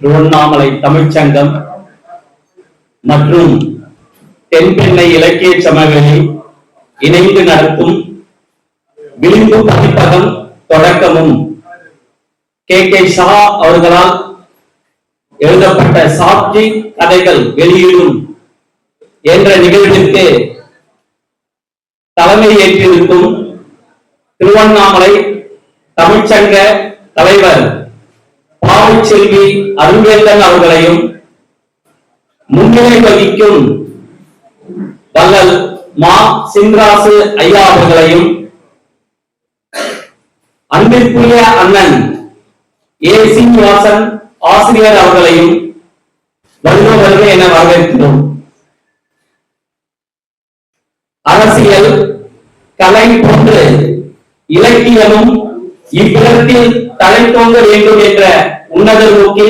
திருவண்ணாமலை தமிழ்ச்சங்கம் மற்றும் தென்பெண்ணை இலக்கிய சமவெளி இணைந்து நடத்தும் விளிம்பு பதிப்பகம் தொடக்கமும். கே. கே. ஷா அவர்களால் எழுதப்பட்ட சாட்சி கதைகள் வெளியீடும் என்ற நிகழ்விற்கு தலைமை ஏற்றிருக்கும் திருவண்ணாமலை தமிழ்ச்சங்க தலைவர் பாவைச்செல்வி அருள்வேந்தன் அவர்களையும் முன்னிலை வகிக்கும் வல்லல் மா சின்ராசு ஐயா அவர்களையும் அன்பிற்குரிய அண்ணன் ஏ சீனிவாசன் ஆசிரியர் அவர்களையும் வருக வருக என வரவேற்கிறோம் அரசியல் கலை போன்று இலக்கியமும் இவ்விடத்தில் தலை தோங்க வேண்டும் என்ற உன்னத நோக்கி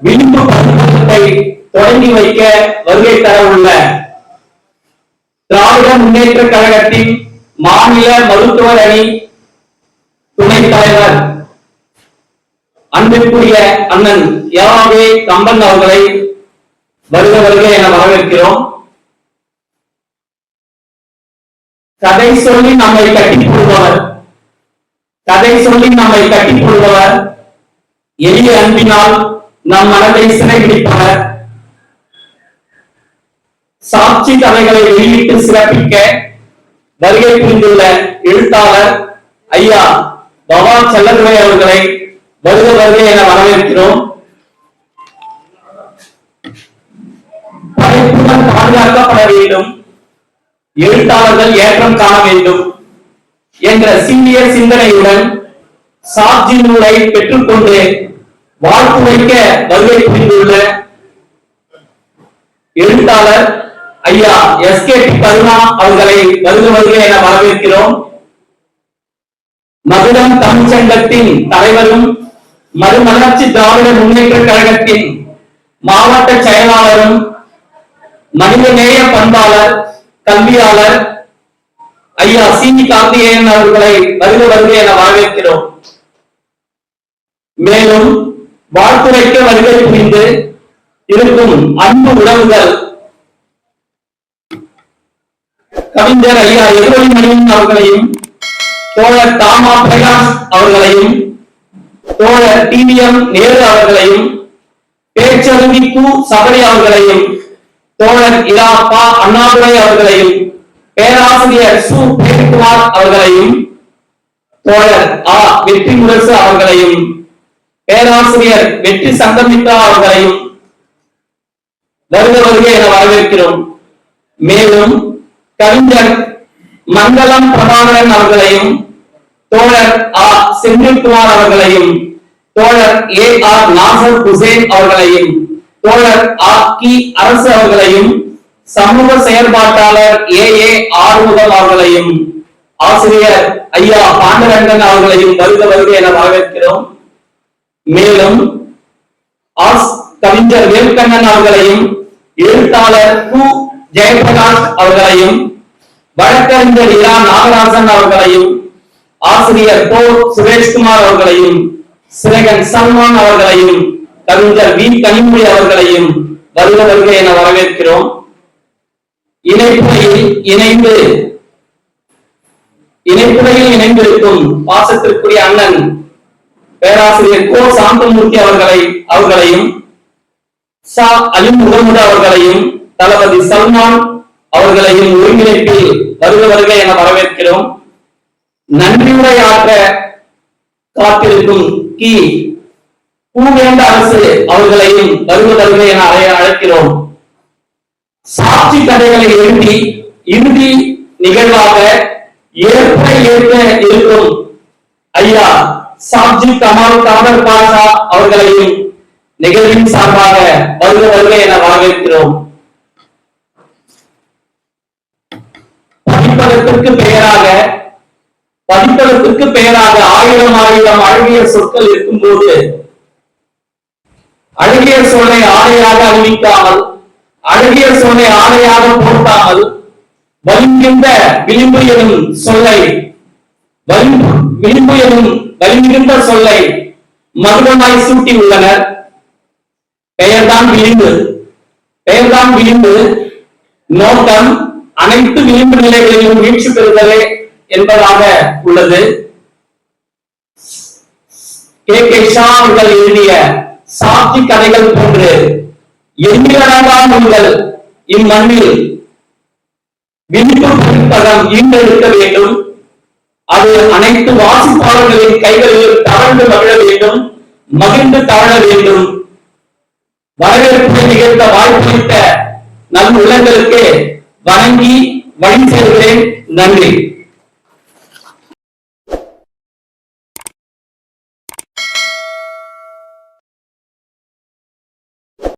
விளிம்பு பதிப்பகத்தை தொடங்கி வைக்க வருகை தர உள்ள திராவிட முன்னேற்ற கழகத்தின் மாநில மருத்துவர் அணி துணைத் தலைவர் அன்பிற்குரிய அண்ணன் யாவே கம்பன் அவர்களை வருக வருக என வரவேற்கிறோம். கதை சொல்லி நம்மை கட்டி போடுபவர் கதை சொல்லி நம்மை கட்டிக் கொள்பவர் எளிய அன்பினால் நம் மனதை சிறைபிடிப்பவர். சாட்சி கதைகளை வெளியிட்டு சிறப்பிக்க வருகை புரிந்துள்ள எழுத்தாளர் ஐயா பவா செல்லதுரை அவர்களை வருக வருக என வரவேற்கிறோம். படைப்புகள் பாதுகாக்கப்பட வேண்டும். எழுத்தாளர்கள் ஏற்றம் காண வேண்டும். என்ற சீரிய சிந்தனையுடன் சாப்ஜி நூலை பெற்றுக்கொண்டு வாழ்த்து வைக்க வருகை புரிந்துள்ள எழுத்தாளர் ஐயா எஸ் கே பி கருணா அவர்களை வருக வருக என வரவேற்கிறோம். மதுரம் தமிழ்ச்சங்கத்தின் தலைவரும் மறுமலர்ச்சி திராவிட முன்னேற்ற கழகத்தின் மாவட்ட செயலாளரும் மனிதநேய பண்பாளர் கல்வியாளர் ஐயா சீனி காந்தியன் அவர்களை வருக வருக என வரவேற்கிறோம். மேலும் வாழ்த்துரைக்க வருகை புரிந்து இருக்கும் அன்பு உறவுகள் கவிஞர் ஐயா எதிரொலி மணியன் அவர்களையும் தோழர் தாமா பிரகாஷ் அவர்களையும் தோழர் டிவிஎம் நேரு அவர்களையும் பேச்சருவி கு சபரி அவர்களையும் தோழர் இலாப்பா அண்ணாதுரை அவர்களையும் பேராசிரியர் சு. பிரேம்குமார் அவர்களையும் தோழர் ஆ. வெற்றி முரசு அவர்களையும் பேராசிரியர் வெற்றி சங்கமித்ரா அவர்களையும் வருக வருக என வரவேற்கிறோம். மேலும் கவிஞர் மங்களம் பிரபாகரன் அவர்களையும் தோழர் ஆ. செந்தில்குமார் அவர்களையும் தோழர் ஏ. ஆர். நாசர் ஹுசேன் அவர்களையும் தோழர் ஆ. கி. அரசு அவர்களையும் சமூக செயற்பாட்டாளர் ஏ. ஏ. ஆறுமுகம் அவர்களையும் ஆசிரியர் ஐயா பாண்டரங்கன் அவர்களையும் வருக வருக என வரவேற்கிறோம். மேலும் கவிஞர் வேல்கண்ணன் அவர்களையும் எழுத்தாளர் கு. ஜெயபிரகாஷ் அவர்களையும் வழக்கறிஞர் இரா. நாகராசன் அவர்களையும் ஆசிரியர் போ சுரேஷ்குமார் அவர்களையும் சிறகன் சல்மான் அவர்களையும் கவிஞர் வி. கனிமொழி அவர்களையும் வருக வருக என வரவேற்கிறோம். இணைப்புரையில் இணைந்து இணைப்புறையில் இணைந்திருக்கும் பாசத்திற்குரிய அண்ணன் பேராசிரியர் கோ சாந்தமூர்த்தி அவர்களை அவர்களையும் சா அலி முகமது அவர்களையும் தளபதி சல்மான் அவர்களையும் ஒருங்கிணைப்பில் வருக வருக என வரவேற்கிறோம். நன்றியுரையாற்ற காத்திருக்கும் கி. பூவேந்த அரசு அவர்களையும் வருக வருக என அழைக்கிறோம். ஆட்சி தடைகளை எழுதி இறுதி நிகழ்வாக ஏற்ப ஏற்க இருக்கும். ஐயா சாப்ஜி கமால் காதர் பாஷா அவர்களையும் நிகழ்வின் சார்பாக வருக வருக என வரவேற்கிறோம். பதிப்பகத்திற்கு பெயராக பதிப்பகத்திற்கு பெயராக ஆயிரம் ஆயிரம் அழகிய சொற்கள் இருக்கும்போது அழகிய சொல்லை ஆடையாக அறிவிக்காமல் அழகிய சொல்லை ஆடையாக போட்டால் வலிங்கின்ற விளிம்பு எனும் சொல்லை விளிம்பு எனும் வலிமிகுந்த சொல்லை மதுரமாய் சூட்டி உள்ளனர். பெயர்தான் விளிம்பு. பெயர்தான் விளிம்பு. நோக்கம் அனைத்து விளிம்பு நிலைகளிலும் வீழ்ச்சி பெறுதலே என்பதாக உள்ளது. கே. கே. ஷா அவர்கள் எழுதிய சாட்சி கதைகள் போன்று எண்ணிலடங்கா உங்கள் இம்மண்ணில் விழிப்பு புத்தகம் ஈண்டெடுக்க வேண்டும். அது அனைத்து வாசிப்பாளர்களின் கைகளில் தவழ்ந்து மகிழ வேண்டும் மகிழ்ந்து தவழ வேண்டும். வரவேற்பை நிகழ்ந்த வாய்ப்பளித்த நல் உள்ளங்களுக்கு வணங்கி வழி சேர்கிறேன் நன்றி.